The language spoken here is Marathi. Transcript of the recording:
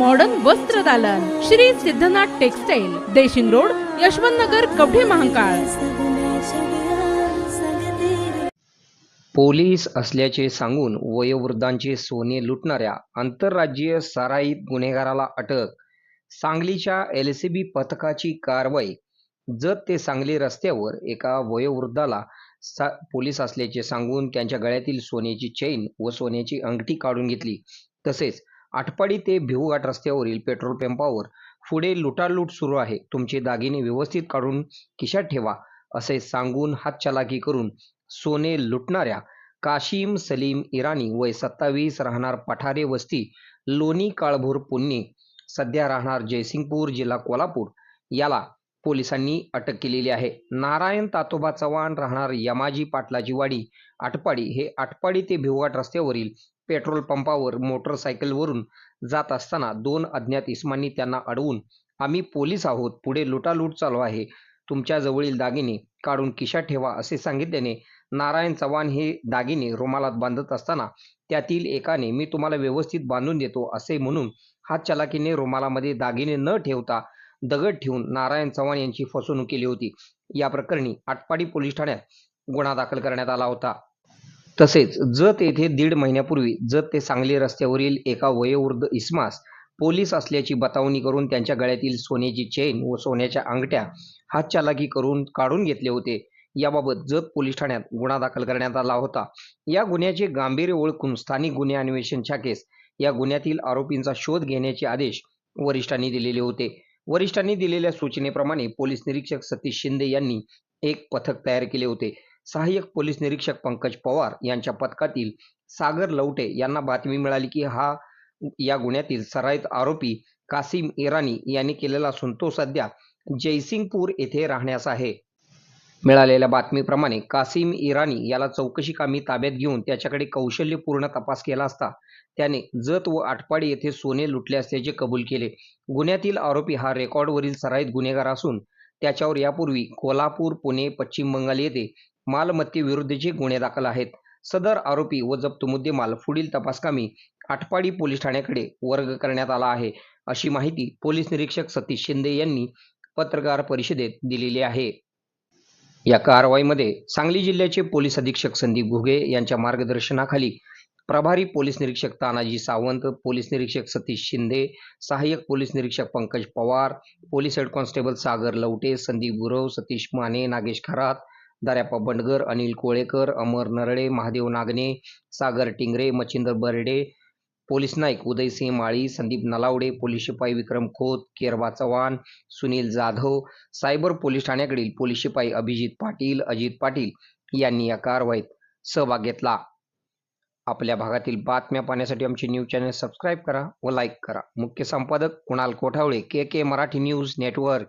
modern Vastra Dalan. Shri Siddhanath textile Deshing road Yashwant Nagar Kavathe Mahankal. Police असल्याचे सांगून वयोवृद्धांचे सोने लुटणाऱ्या आंतरराज्यीय साराईत गुन्हेगाराला अटक. सांगलीच्या एल सी बी पथकाची कारवाई. जत ते सांगली रस्त्यावर एका वयोवृद्धाला सा पोलीस असल्याचे सांगून त्यांच्या गळ्यातील सोन्याची चैन व सोन्याची अंगठी काढून घेतली. तसेच आटपाडी ते भिवघाट रस्त्यावरील पेट्रोल पंपावर पुढे लुटालूट सुरू आहे. तुमचे दागिने व्यवस्थित काढून खिशात ठेवा असे सांगून हातचलाकी करून सोने लुटणाऱ्या काशिम सलीम इराणी वय सत्तावीस राहणार पठारे वस्ती लोणी काळभोर पुणे सध्या राहणार जयसिंगपूर जिल्हा कोल्हापूर याला पोलिसांनी अटक केलेली आहे. नारायण तातोबा चव्हाण राहणार यमाजी पाटलाची वाडी आटपाडी हे आटपाडी ते भिवघाट रस्त्यावरील पेट्रोल पंपावर मोटरसायकलवरून जात असताना दोन अज्ञात इसमांनी त्यांना अडवून आम्ही पोलीस आहोत पुढे लुटालूट चालू आहे. तुमच्या जवळील दागिने काढून किशा ठेवा असे सांगितल्याने नारायण चव्हाण हे दागिने रुमालात बांधत असताना त्यातील एकाने मी तुम्हाला व्यवस्थित बांधून देतो असे म्हणून हात चलाकीने रुमालामध्ये दागिने न ठेवता दगड ठेवून नारायण चव्हाण यांची फसवणूक केली होती. या प्रकरणी आटपाडी पोलीस ठाण्यात गुन्हा दाखल करण्यात आला होता. तसेच जत येथे दीड महिन्यापूर्वी जत ते सांगली रस्त्यावरील एका वयोवृद्ध इस्मास पोलीस असल्याची बतावणी करून त्यांच्या गळ्यातील सोन्याची चेन व सोन्याच्या अंगठ्या हातचालाकी करून काढून घेतले होते. याबाबत जत पोलीस ठाण्यात गुन्हा दाखल करण्यात आला होता. या गुन्ह्याचे गांभीर्य ओळखून स्थानिक गुन्हे अन्वेषण शाखेस या गुन्ह्यातील आरोपींचा शोध घेण्याचे आदेश वरिष्ठांनी दिलेले होते. वरिष्ठांनी दिलेल्या सूचनेप्रमाणे पोलीस निरीक्षक सतीश शिंदे यांनी एक पथक तयार केले होते. सहाय्यक पोलीस निरीक्षक पंकज पवार यांच्या पथकातील सागर लवटे यांना बातमी मिळाली की हा या गुन्ह्यातील सराईत आरोपी कासिम इराणी यांनी केलेला असून तो सध्या जयसिंगपूर येथे राहण्यास आहे. मिळालेल्या बातमीप्रमाणे कासिम इराणी याला चौकशी कामी ताब्यात घेऊन त्याच्याकडे कौशल्यपूर्ण तपास केला असता त्याने जत व आटपाडी येथे सोने लुटले असल्याचे कबूल केले. गुन्ह्यातील आरोपी हा रेकॉर्डवरील सराईत गुन्हेगार असून त्याच्यावर यापूर्वी कोल्हापूर पुणे पश्चिम बंगाल येथे मालमत्तेविरुद्धचे गुन्हे दाखल आहेत सदर आरोपी व जप्त मुद्देमाल पुढील तपासकामी आटपाडी पोलीस ठाण्याकडे वर्ग करण्यात आला आहे अशी माहिती पोलीस निरीक्षक सतीश शिंदे यांनी पत्रकार परिषदेत दिलेली आहे. या कारवाईमध्ये सांगली जिल्ह्याचे पोलीस अधीक्षक संदीप घुगे यांच्या मार्गदर्शनाखाली प्रभारी पोलीस निरीक्षक तानाजी सावंत पोलीस निरीक्षक सतीश शिंदे सहाय्यक पोलीस निरीक्षक Pankaj Pawar police head constable Sagar Lavate Sandeep Gurav Satish Mane Nagesh Kharat Daryappa Bandgar Anil Kolekar Amar Narale Mahadev Nagane Sagar Tingre Machhindar Barde police Naik Udaysinh Mali Sandeep Nalawade police शिपाई विक्रम खोत केरवा चव्हाण सुनील जाधव सायबर पोलीस ठाण्याकडील पोलीस शिपाई अभिजित पाटील अजित पाटील यांनी या कारवाईत सहभाग घेतला. आपल्या भागातील बातम्या पाहण्यासाठी आमचे न्यूज चॅनल सबस्क्राईब करा व लाईक करा. मुख्य संपादक Kunal Kothawale K K Marathi news network.